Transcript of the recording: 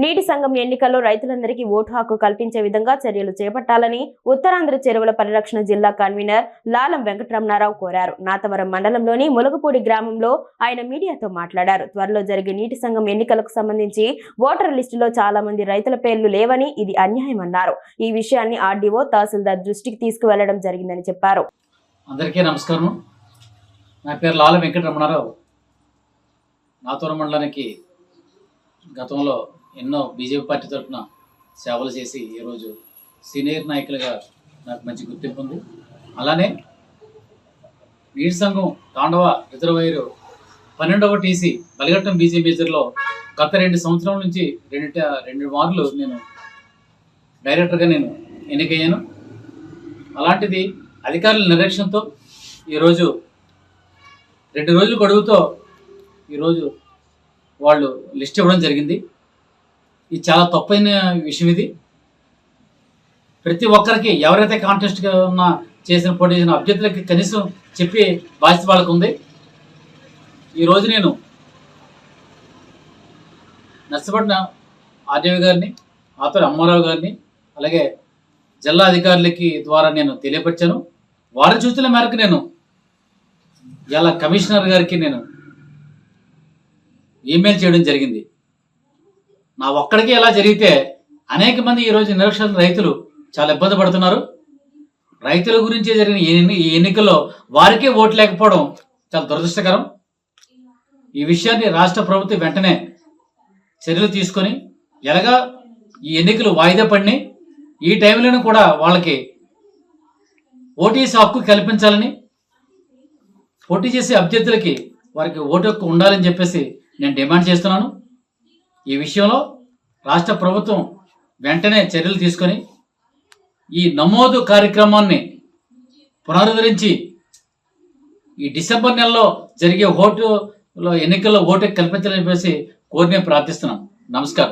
నీటి సంఘం ఎన్నికల్లో రైతులందరికీ ఓటు హక్కు కల్పించే విధంగా చర్యలు చేపట్టాలని ఉత్తరాంధ్ర చెరువుల పరిరక్షణ జిల్లా కన్వీనర్ లాలం వెంకటరమణారావు కోరారు. నాతవరం మండలంలోని ములగపూడి గ్రామంలో ఆయన మీడియాతో మాట్లాడారు. త్వరలో జరిగే నీటి సంఘం ఎన్నికలకు సంబంధించి ఓటర్ లిస్టులో చాలా మంది రైతుల పేర్లు లేవని ఇది అన్యాయమన్నారు ఈ విషయాన్ని ఆర్డీఓ తహసీల్దార్ దృష్టికి తీసుకువెళ్ళడం జరిగిందని చెప్పారు. అందరికీ నమస్కారం. నా పేరు లాల వెంకటరమణారావు. నాతూర మండలానికి గతంలో ఎన్నో బీజేపీ పార్టీ తరఫున సేవలు చేసి ఈరోజు సీనియర్ నాయకులుగా నాకు మంచి గుర్తింపు ఉంది. అలానే నీటి సంఘం తాండవ రిజర్వాయర్ పన్నెండవ టీసీ బలిఘట్టం బీజేపీ మేజర్లో గత రెండు సంవత్సరాల నుంచి రెండు రెండు మార్లు నేను డైరెక్టర్గా నేను ఎన్నికయ్యాను. అలాంటిది అధికారుల నిర్లక్ష్యంతో ఈరోజు రెండు రోజులు గడువుతో ఈరోజు వాళ్ళు లిస్ట్ ఇవ్వడం జరిగింది. ఇది చాలా తప్పైన విషయం ఇది. ప్రతి ఒక్కరికి ఎవరైతే కాంటెస్ట్గా ఉన్న చేసిన పోటీ చేసిన అభ్యర్థులకి కనీసం చెప్పి బాధ్యత వాళ్ళకు ఉంది ఈరోజు నేను నష్టపడిన ఆర్డీఓ గారిని ఆతర్ అమ్మారావు గారిని అలాగే జిల్లా అధికారులకి ద్వారా నేను తెలియపరిచాను. వారి సూచనల మేరకు నేను ఇలా కమిషనర్ గారికి నేను ఈమెయిల్ చేయడం జరిగింది. నా ఒక్కడికి ఎలా జరిగితే అనేక మంది ఈరోజు నిరక్షర రైతులు చాలా ఇబ్బంది పడుతున్నారు. రైతుల గురించి జరిగిన ఈ ఈ ఎన్నికల్లో వారికే ఓటు లేకపోవడం చాలా దురదృష్టకరం. ఈ విషయాన్ని రాష్ట్ర ప్రభుత్వం వెంటనే చర్యలు తీసుకొని ఎలాగా ఈ ఎన్నికలు వాయిదా పడినాయి ఈ టైంలోనూ కూడా వాళ్ళకి ఓటీసీ హక్కు కల్పించాలని పోటీ చేసే అభ్యర్థులకి వారికి ఓటు హక్కు ఉండాలని చెప్పేసి నేను డిమాండ్ చేస్తున్నాను. ఈ విషయంలో రాష్ట్ర ప్రభుత్వం వెంటనే చర్యలు తీసుకొని ఈ నమోదు కార్యక్రమాన్ని పునరుద్ధరించి ఈ డిసెంబర్ నెలలో జరిగే ఓటులో ఎన్నికల్లో ఓటు కల్పించాలని చెప్పేసి కోరి ప్రార్థిస్తున్నాం. ప్రార్థిస్తున్నాను నమస్కారం.